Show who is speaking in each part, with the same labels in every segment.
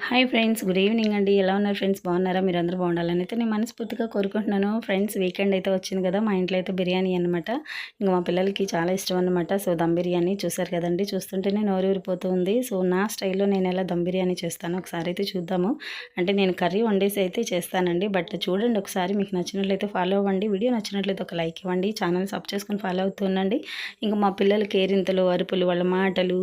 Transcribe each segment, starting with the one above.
Speaker 1: Hi friends good evening అండి. ఎలా ఉన్నారు ఫ్రెండ్స్ బాగున్నారా? మీరు అందరూ బాగుండాలని అయితే నేను మనస్ఫూర్తిగా కోరుకుంటున్నాను. ఫ్రెండ్స్ వీకెండ్ అయితే వచ్చింది కదా మా ఇంట్లో అయితే బిర్యానీ అనమాట ఇంకా మా పిల్లలకి చాలా ఇష్టం అనమాట సో దమ్ బిర్యానీ చూసారు కదండి. చూస్తుంటేనే నోరు ఊరిపోతూ ఉంది. సో నా స్టైల్లో నేను ఎలా దమ్ బిర్యానీ చేస్తాను ఒకసారి అయితే చూద్దాము. అంటే నేను కర్రీ వండేసి అయితే చేస్తానండి. బట్ చూడండి ఒకసారి మీకు నచ్చినట్లయితే ఫాలో అవ్వండి. వీడియో నచ్చినట్లయితే ఒక లైక్ ఇవ్వండి. ఛానల్ సబ్ చేసుకొని ఫాలో అవుతూ ఉండండి. ఇంకా మా పిల్లలు కేరింతలు అరుపులు వాళ్ళ మాటలు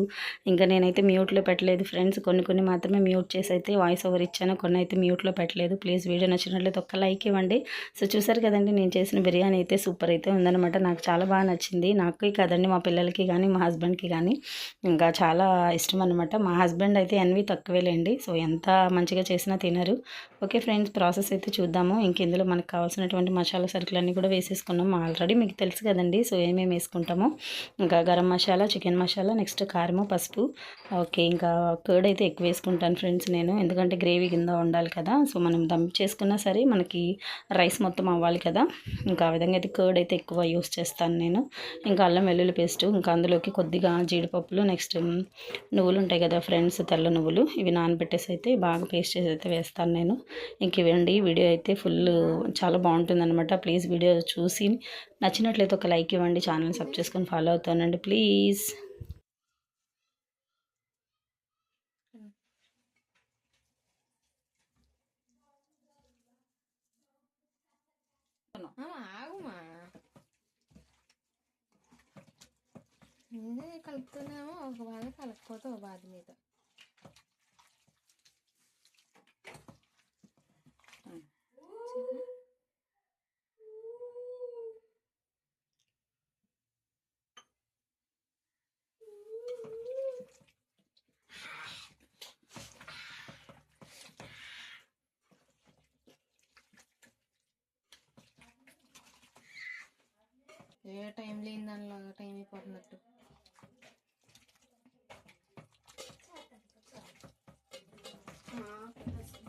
Speaker 1: ఇంకా నేనైతే మ్యూట్లో పెట్టలేదు ఫ్రెండ్స్ కొన్ని కొన్ని మాత్రమే మ్యూట్ చేసి అయితే వాయిస్ ఓవర్ ఇచ్చాను. కొన్ని అయితే మ్యూట్లో పెట్టలేదు. ప్లీజ్ వీడియో నచ్చినట్లయితే ఒక్క లైక్ ఇవ్వండి. సో చూసారు కదండి నేను చేసిన బిర్యానీ అయితే సూపర్ అయితే ఉందన్నమాట. నాకు చాలా బాగా నచ్చింది. నాకు కదండి మా పిల్లలకి కానీ మా హస్బెండ్కి కానీ ఇంకా చాలా ఇష్టం అనమాట మా హస్బెండ్ అయితే ఎన్వి తక్కువేలేండి సో ఎంత మంచిగా చేసినా తినరు. ఓకే ఫ్రెండ్స్ ప్రాసెస్ అయితే చూద్దాము. ఇంక ఇందులో మనకు కావాల్సినటువంటి మసాలా సరుకులన్నీ కూడా వేసేసుకున్నాము ఆల్రెడీ మీకు తెలుసు కదండి సో ఏమేమి వేసుకుంటామో. ఇంకా గరం మసాలా చికెన్ మసాలా నెక్స్ట్ కారము పసుపు. ఓకే ఇంకా కర్డ్ అయితే ఎక్కువ వేసుకుంటాను ఫ్రెండ్స్ నేను ఎందుకంటే గ్రేవీ కింద ఉండాలి కదా సో మనం దమ్ చేసుకున్నా సరే మనకి రైస్ మొత్తం అవ్వాలి కదా. ఇంకా ఆ విధంగా అయితే కర్డ్ అయితే ఎక్కువ యూస్ చేస్తాను నేను. ఇంకా అల్లం వెల్లుల్లి పేస్ట్ ఇంకా అందులోకి కొద్దిగా జీడిపప్పులు నెక్స్ట్ నువ్వులు ఉంటాయి కదా ఫ్రెండ్స్ తెల్ల నువ్వులు ఇవి నానబెట్టేసి అయితే బాగా పేస్ట్ చేసి అయితే వేస్తాను నేను. ఇంక ఇవ్వండి వీడియో అయితే ఫుల్ చాలా బాగుంటుందన్నమాట. ప్లీజ్ వీడియో చూసి నచ్చినట్లయితే ఒక లైక్ ఇవ్వండి ఛానల్ సబ్ చేసుకొని ఫాలో అవుతానండి. ప్లీజ్.
Speaker 2: ముందే కలుపుతున్నామో ఒక బాధ కలపకపోతే ఒక బాధ మీద ఏ టైం లేని దానిలో టైం అయిపోతున్నట్టు తెలుసు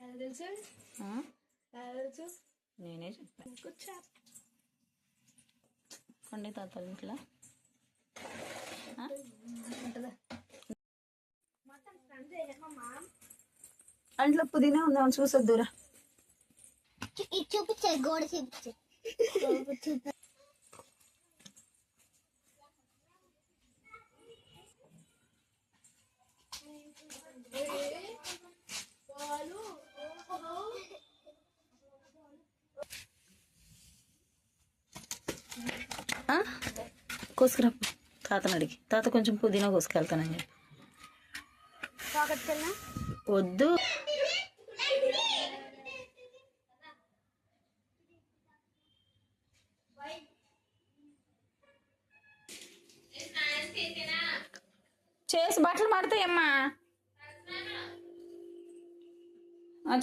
Speaker 2: తెలుసు
Speaker 1: నేనే చెప్పాను కొండి తాతల ఇంట్లో? అంట్లో పుదీనా ఉందాం చూసొద్దురా
Speaker 3: చూపించే గోడ చూపించే
Speaker 1: కోసుకురా. తాతను అడిగి. తాత కొంచెం పుదీనా కోసుకెళ్తానని చెప్పి. వద్దు. చేసి బట్టలు పడతాయమ్మా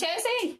Speaker 1: చేసి.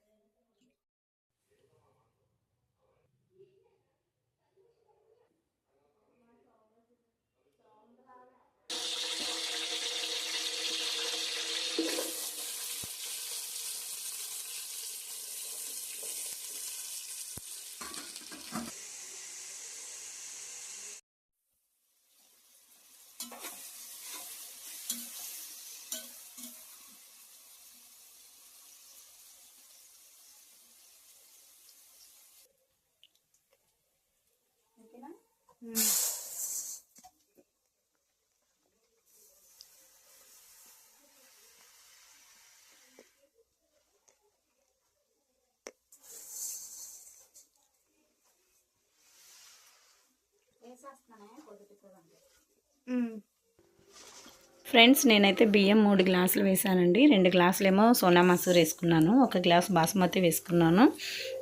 Speaker 1: ఫ్రెండ్స్ నేనైతే బియ్యం మూడు గ్లాసులు వేసానండి రెండు గ్లాసులేమో సోనా మసూర్ వేసుకున్నాను. ఒక గ్లాస్ బాస్మతి వేసుకున్నాను.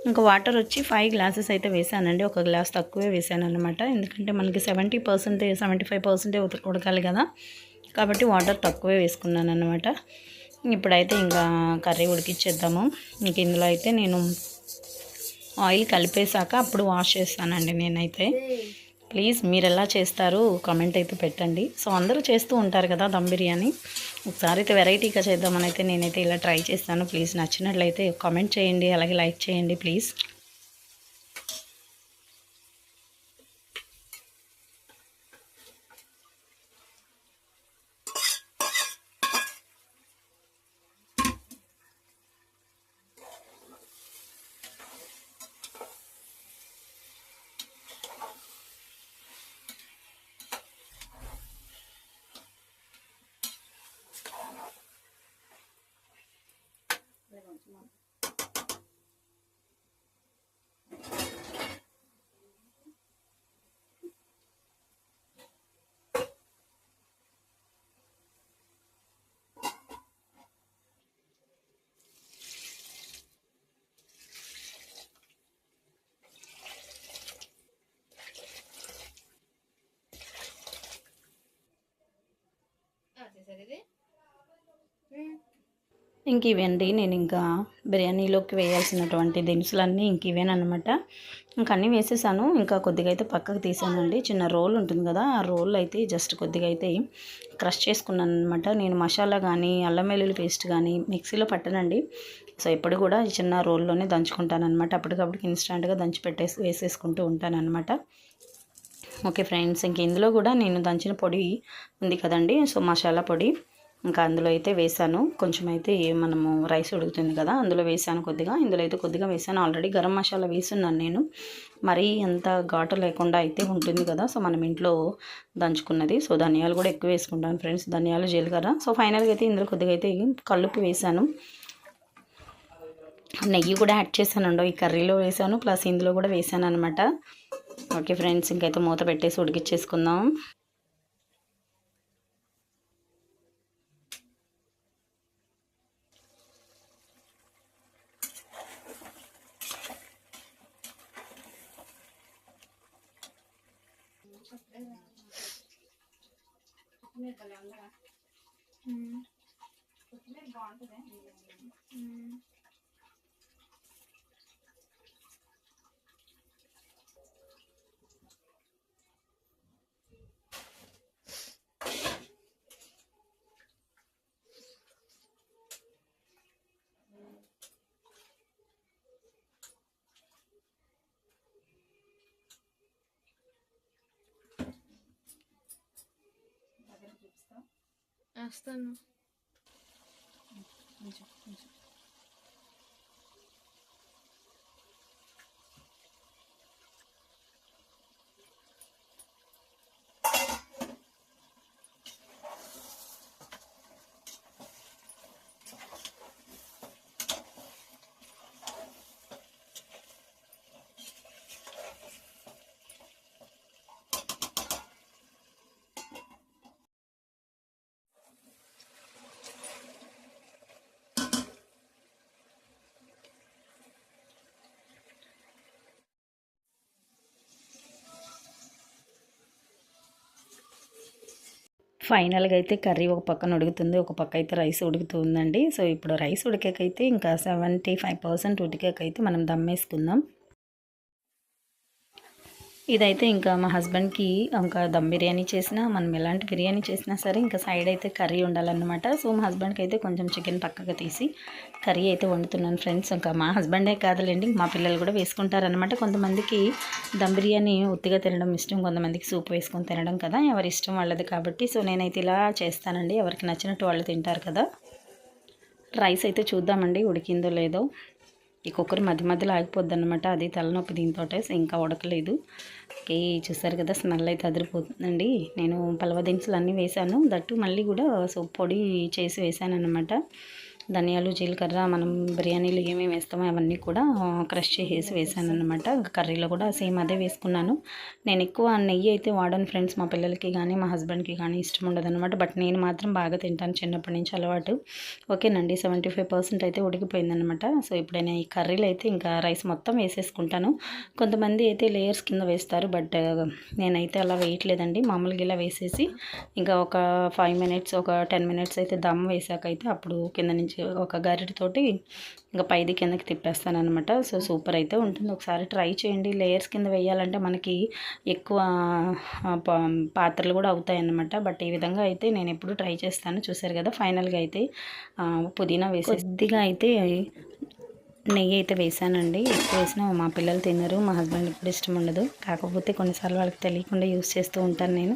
Speaker 1: ఇంకా వాటర్ వచ్చి ఫైవ్ గ్లాసెస్ అయితే వేసానండి ఒక గ్లాస్ తక్కువే వేసాను అనమాట ఎందుకంటే మనకి సెవెంటీ పర్సెంట్ సెవెంటీ ఫైవ్ పర్సెంటే ఉడకాలి కదా. కాబట్టి వాటర్ తక్కువే వేసుకున్నాను అనమాట ఇప్పుడైతే ఇంకా కర్రీ ఉడికిచ్చేద్దాము. ఇంక ఇందులో అయితే నేను ఆయిల్ కలిపేశాక అప్పుడు వాష్ చేస్తానండి నేనైతే. ప్లీజ్ మీరు ఎలా చేస్తారు? కామెంట్ అయితే పెట్టండి. సో అందరూ చేస్తూ ఉంటారు కదా దమ్ బిర్యానీ. ఒకసారి అయితే వెరైటీగా చేద్దామని అయితే నేనైతే ఇలా ట్రై చేస్తాను. ప్లీజ్ నచ్చినట్లయితే కామెంట్ చేయండి అలాగే లైక్ చేయండి ప్లీజ్.
Speaker 2: చేశారు
Speaker 1: ఇంక ఇవండి. నేను ఇంకా బిర్యానీలోకి వేయాల్సినటువంటి దినుసులన్నీ ఇంక ఇవేనమాట ఇంకా అన్నీ వేసేసాను. ఇంకా కొద్దిగా అయితే పక్కకు తీసానండి. చిన్న రోల్ ఉంటుంది కదా ఆ రోల్ అయితే జస్ట్ కొద్దిగా అయితే క్రష్ చేసుకున్నాను అనమాట నేను మసాలా కానీ అల్లం వెల్లుల్లి పేస్ట్ కానీ మిక్సీలో పట్టనండి. సో ఎప్పుడు కూడా ఈ చిన్న రోల్లోనే దంచుకుంటాను అనమాట అప్పటికప్పుడు ఇన్స్టాంట్గా దంచి పెట్టేసి వేసేసుకుంటూ ఉంటాను అనమాట ఓకే ఫ్రెండ్స్ ఇంక ఇందులో కూడా నేను దంచిన పొడి ఉంది కదండి. సో మసాలా పొడి. ఇంకా అందులో అయితే వేసాను కొంచెం అయితే మనము రైస్ ఉడుకుతుంది కదా అందులో వేసాను కొద్దిగా. ఇందులో అయితే కొద్దిగా వేసాను ఆల్రెడీ గరం మసాలా వేసున్నాను నేను. మరీ అంత ఘాటు లేకుండా అయితే ఉంటుంది కదా సో మనం ఇంట్లో దంచుకున్నది. సో ధనియాలు కూడా ఎక్కువ వేసుకుంటాను ఫ్రెండ్స్. ధనియాలు జీలకర్ర సో ఫైనల్గా అయితే ఇందులో కొద్దిగా అయితే కల్లుపు వేసాను నెయ్యి కూడా యాడ్ చేశానండో ఈ కర్రీలో వేసాను ప్లస్ ఇందులో కూడా వేసాను అనమాట ఓకే ఫ్రెండ్స్ ఇంకైతే మూత పెట్టేసి ఉడికిచ్చేసుకుందాం.
Speaker 2: నిద్రలో ఉందా బాగుంటుంది Hasta no.
Speaker 1: ఫైనల్గా అయితే కర్రీ ఒక పక్కన ఉడుకుతుంది ఒక పక్క అయితే రైస్ ఉడుకుతుందండి. సో ఇప్పుడు రైస్ ఉడికాకైతే ఇంకా సెవెంటీ ఫైవ్ పర్సెంట్ ఉడికాకైతే మనం దమ్మేసుకుందాం ఇదైతే ఇంకా మా హస్బెండ్కి ఇంకా దమ్ బిర్యానీ చేసినా మనం ఎలాంటి బిర్యానీ చేసినా సరే ఇంకా సైడ్ అయితే కర్రీ ఉండాలన్నమాట. సో మా హస్బెండ్కి అయితే కొంచెం చికెన్ పక్కగా తీసి కర్రీ అయితే వండుతున్నాను ఫ్రెండ్స్. ఇంకా మా హస్బెండే కాదులేండి మా పిల్లలు కూడా వేసుకుంటారనమాట కొంతమందికి దమ్ బిర్యానీ ఉత్తిగా తినడం ఇష్టం కొంతమందికి సూప్ వేసుకొని తినడం కదా ఎవరి ఇష్టం వాళ్ళది కాబట్టి. సో నేనైతే ఇలా చేస్తానండి ఎవరికి నచ్చినట్టు వాళ్ళు తింటారు కదా. రైస్ అయితే చూద్దామండి ఉడికిందో లేదో. ఈ కుక్కర్ మధ్య మధ్యలో ఆగిపోద్ది అనమాట అది తలనొప్పి దీంతో ఇంకా ఉడకలేదు. ఓకే చూసారు కదా స్మెల్ అయితే అదిరిపోతుందండి. నేను పలవ దినుసులు అన్నీ వేసాను దట్టు మళ్ళీ కూడా సోప్ పొడి చేసి వేసాను అనమాట ధనియాలు జీలకర్ర మనం బిర్యానీలో ఏమేమి వేస్తామో అవన్నీ కూడా క్రష్ చేసేసి వేసాను అనమాట కర్రీలో కూడా సేమ్ అదే వేసుకున్నాను. నేను ఎక్కువ నెయ్యి అయితే వాడను ఫ్రెండ్స్ మా పిల్లలకి కానీ మా హస్బెండ్కి కానీ ఇష్టం ఉండదు అనమాట బట్ నేను మాత్రం బాగా తింటాను చిన్నప్పటి నుంచి అలవాటు. ఓకేనండి సెవెంటీ ఫైవ్ పర్సెంట్ అయితే ఉడికిపోయిందనమాట సో ఇప్పుడైనా ఈ కర్రీలు అయితే ఇంకా రైస్ మొత్తం వేసేసుకుంటాను. కొంతమంది అయితే లేయర్స్ కింద వేస్తారు బట్ నేనైతే అలా వేయట్లేదండి. మామూలుగా ఇలా వేసేసి ఇంకా ఒక ఫైవ్ మినిట్స్ ఒక టెన్ మినిట్స్ అయితే దమ్ వేసాకైతే అప్పుడు కింద నుంచి ఒక గరిటతోటి ఇంకా పైది కిందకి తిప్పేస్తానమాట సో సూపర్ అయితే ఉంటుంది. ఒకసారి ట్రై చేయండి. లేయర్స్ కింద వేయాలంటే మనకి ఎక్కువ పా- పాత్రలు కూడా అవుతాయి అన్నమాట బట్ ఈ విధంగా అయితే నేను ఎప్పుడు ట్రై చేస్తాను. చూసారు కదా ఫైనల్గా అయితే పుదీనా వేసి కొద్దిగా అయితే నెయ్యి అయితే వేసానండి. ఎక్కువ వేసినా మా పిల్లలు తినరు మా హస్బెండ్ ఇప్పుడు ఇష్టం ఉండదు. కాకపోతే కొన్నిసార్లు వాళ్ళకి తెలియకుండా యూస్ చేస్తూ ఉంటాను నేను.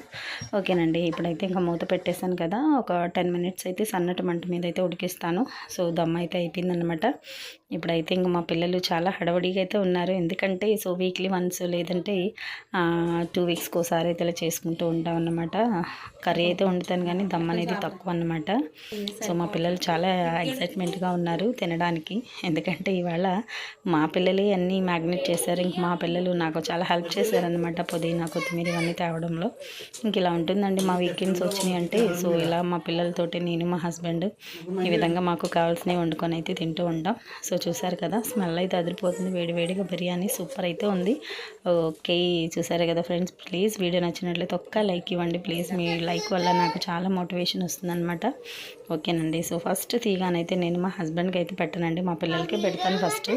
Speaker 1: ఓకేనండి ఇప్పుడైతే ఇంకా మూత పెట్టేశాను కదా. ఒక టెన్ మినిట్స్ అయితే సన్నటి మంట మీద అయితే ఉడికిస్తాను. సో దమ్ అయితే అయిపోయిందనమాట ఇప్పుడైతే ఇంకా మా పిల్లలు చాలా హడవడిగా అయితే ఉన్నారు. ఎందుకంటే సో వీక్లీ వన్స్ లేదంటే టూ వీక్స్కి ఒకసారి అయితే ఇలా చేసుకుంటూ ఉంటాం అన్నమాట. కర్రీ అయితే వండుతాను కానీ దమ్ అనేది తక్కువ అన్నమాట. సో మా పిల్లలు చాలా ఎక్సైట్మెంట్గా ఉన్నారు తినడానికి. ఎందుకంటే ఇవాళ మా పిల్లలే అన్నీ మ్యాగ్నెట్ చేశారు. ఇంక మా పిల్లలు నాకు చాలా హెల్ప్ చేశారనమాట పుదీనా కొత్తిమీర ఇవన్నీ తేవడంలో ఇంక ఇలా ఉంటుందండి మా వీకెండ్స్ వచ్చినాయి అంటే. సో ఇలా మా పిల్లలతోటి నేను మా హస్బెండ్ ఈ విధంగా మాకు కావాల్సినవి వండుకొని అయితే తింటూ ఉంటాం. సో చూసారు కదా స్మెల్ అయితే అదిరిపోతుంది. వేడివేడిగా బిర్యానీ సూపర్ అయితే ఉంది. ఓకే చూసారు కదా ఫ్రెండ్స్ ప్లీజ్ వీడియో నచ్చినట్లయితే ఒక్క లైక్ ఇవ్వండి. ప్లీజ్ మీ లైక్ వల్ల నాకు చాలా మోటివేషన్ వస్తుందన్నమాట. ఓకేనండి. సో ఫస్ట్ తీగానైతే నేను మా హస్బెండ్కి అయితే పెట్టనండి. మా పిల్లలకి పెడతాను. ఫస్ట్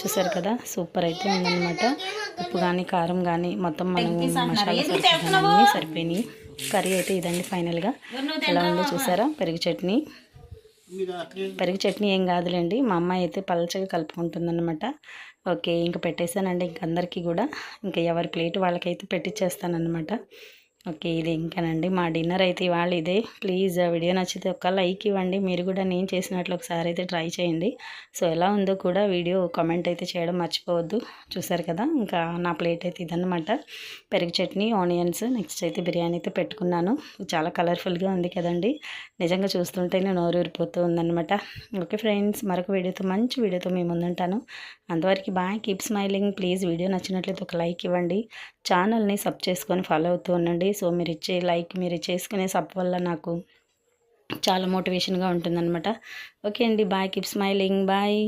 Speaker 1: చూసారు కదా? సూపర్ అయితే ఉందన్నమాట. ఉప్పు కానీ కారం కానీ మొత్తం మనం మసాలా సరిపోయినాయి సరిపోయినాయి. కర్రీ అయితే ఇదండి ఫైనల్గా ఎలా ఉందో చూసారా? పెరుగు చట్నీ. పెరుగు చట్నీ ఏం కాదులేండి. మా అమ్మాయి అయితే పలచగా కలుపుకుంటుందన్నమాట. ఓకే ఇంకా పెట్టేశానండి ఇంక అందరికీ కూడా. ఇంకా ఎవరి ప్లేట్ వాళ్ళకైతే పెట్టించేస్తానన్నమాట ఓకే ఇది ఇంకానండి. మా డిన్నర్ అయితే ఇవాళ ఇదే. ప్లీజ్ ఆ వీడియో నచ్చితే ఒక లైక్ ఇవ్వండి. మీరు కూడా నేను చేసినట్లు ఒకసారి అయితే ట్రై చేయండి. సో ఎలా ఉందో కూడా వీడియో కామెంట్ అయితే చేయడం మర్చిపోవద్దు. చూసారు కదా ఇంకా నా ప్లేట్ అయితే ఇదన్నమాట. పెరుగు చట్నీ ఆనియన్స్ నెక్స్ట్ అయితే బిర్యానీ అయితే పెట్టుకున్నాను. చాలా కలర్ఫుల్గా ఉంది కదండి. నిజంగా చూస్తుంటేనే నోరు ఊరిపోతూ ఉందన్నమాట. ఓకే ఫ్రెండ్స్ మరొక వీడియోతో మంచి వీడియోతో మేము ముందుంటాను. అంతవరకు bye keep smiling. Please video నచ్చినట్లయితే ఒక లైక్ ఇవ్వండి. ఛానల్ని సబ్ చేసుకొని ఫాలో అవుతూ ఉండండి. సో మీరు ఇచ్చే లైక్ మీరు చేసుకునే సప్ వల్ల నాకు చాలా మోటివేషన్గా ఉంటుందన్నమాట. ఓకే అండి బాయ్ కీప్ స్మైలింగ్ బాయ్.